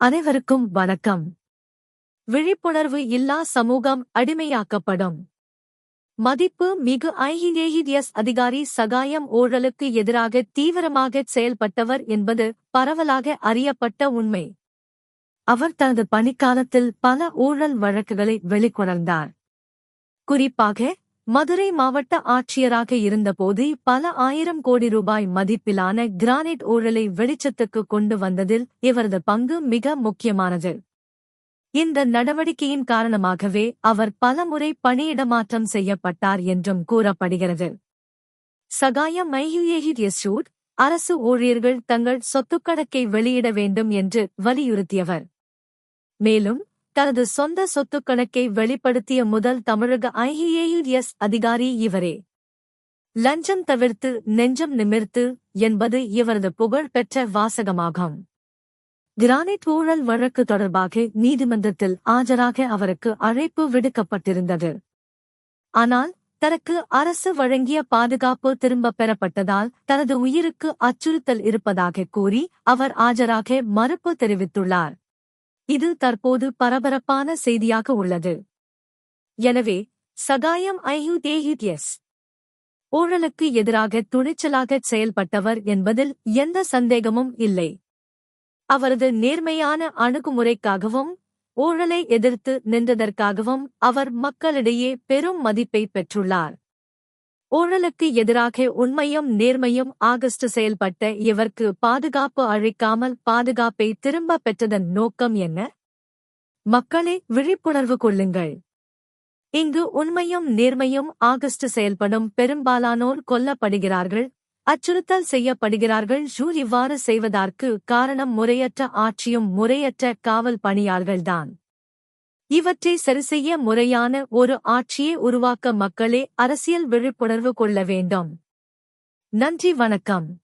அனைவருக்கும் வணக்கம். விழிப்புணர்வு இல்லா சமூகம் அடிமையாக்கப்படும். மதிப்பு மிகு ஐஹிஏஹிடியஸ் அதிகாரி சகாயம் ஊழலுக்கு எதிராக தீவிரமாக செயல்பட்டவர் என்பது பரவலாக அறியப்பட்ட உண்மை. அவர் தனது பணிக்காலத்தில் பல ஊழல் வழக்குகளை வெளிக்கொணர்ந்தார். குறிப்பாக மதுரை மாவட்ட ஆட்சியராக இருந்தபோது பல ஆயிரம் கோடி ரூபாய் மதிப்பிலான கிரானைட் ஊழலை வெளிச்சத்துக்கு கொண்டு வந்ததில் இவரது பங்கு மிக முக்கியமானது. இந்த நடவடிக்கையின் காரணமாகவே அவர் பலமுறை பணியிடமாற்றம் செய்யப்பட்டார் என்றும் கூறப்படுகிறது. சகாய மையுயேஹிட் யசூட் அரசு ஊழியர்கள் தங்கள் சொத்துக்கணக்கை வெளியிட வேண்டும் என்று வலியுறுத்தியவர். மேலும் தனது சொந்த சொத்துக்கணக்கை வெளிப்படுத்திய முதல் தமிழக ஐஹிஏயுஎஸ் அதிகாரி இவரே. லஞ்சம் தவிர்த்து நெஞ்சம் நிமிர்த்து என்பது இவரது புகழ் பெற்ற வாசகமாகும். கிரானைட் ஊழல் வழக்கு தொடர்பாக நீதிமன்றத்தில் ஆஜராக அவருக்கு அழைப்பு விடுக்கப்பட்டிருந்தது. ஆனால் தனக்கு அரசு வழங்கிய பாதுகாப்பு திரும்பப் பெறப்பட்டதால் தனது உயிருக்கு அச்சுறுத்தல் இருப்பதாக கூறி அவர் ஆஜராக மறுப்பு தெரிவித்துள்ளார். இது தற்போது பரபரப்பான செய்தியாக உள்ளது. எனவே சகாயம் ஐயுதேயுஎஸ் ஊழலுக்கு எதிராக துணிச்சலாக செயல்பட்டவர் என்பதில் எந்த சந்தேகமும் இல்லை. அவரது நேர்மையான அணுகுமுறைக்காகவும் ஊழலை எதிர்த்து நின்றதற்காகவும் அவர் மக்களிடையே பெரும் மதிப்பை பெற்றுள்ளார். ஊழலுக்கு எதிராக உண்மையும் நேர்மையும் ஆகஸ்ட் செயல்பட்ட இவருக்கு பாதுகாப்பு அளிக்காமல் பாதுகாப்பை திரும்ப பெற்றதன் நோக்கம் என்ன? மக்களே விழிப்புணர்வு கொள்ளுங்கள். இங்கு உண்மையும் நேர்மையும் ஆகஸ்ட் செயல்படும் பெரும்பாலானோர் கொல்லப்படுகிறார்கள் அச்சுறுத்தல் செய்யப்படுகிறார்கள் ஷூ இவ்வாறு செய்வதற்கு காரணம் முறையற்ற ஆட்சியும் முறையற்ற காவல் பணியாளர்கள்தான். இவற்றை சரிசெய்ய முறையான ஒரு ஆட்சியை உருவாக்க மக்களே அரசியல் விழிப்புணர்வு கொள்ள வேண்டும். நன்றி வணக்கம்.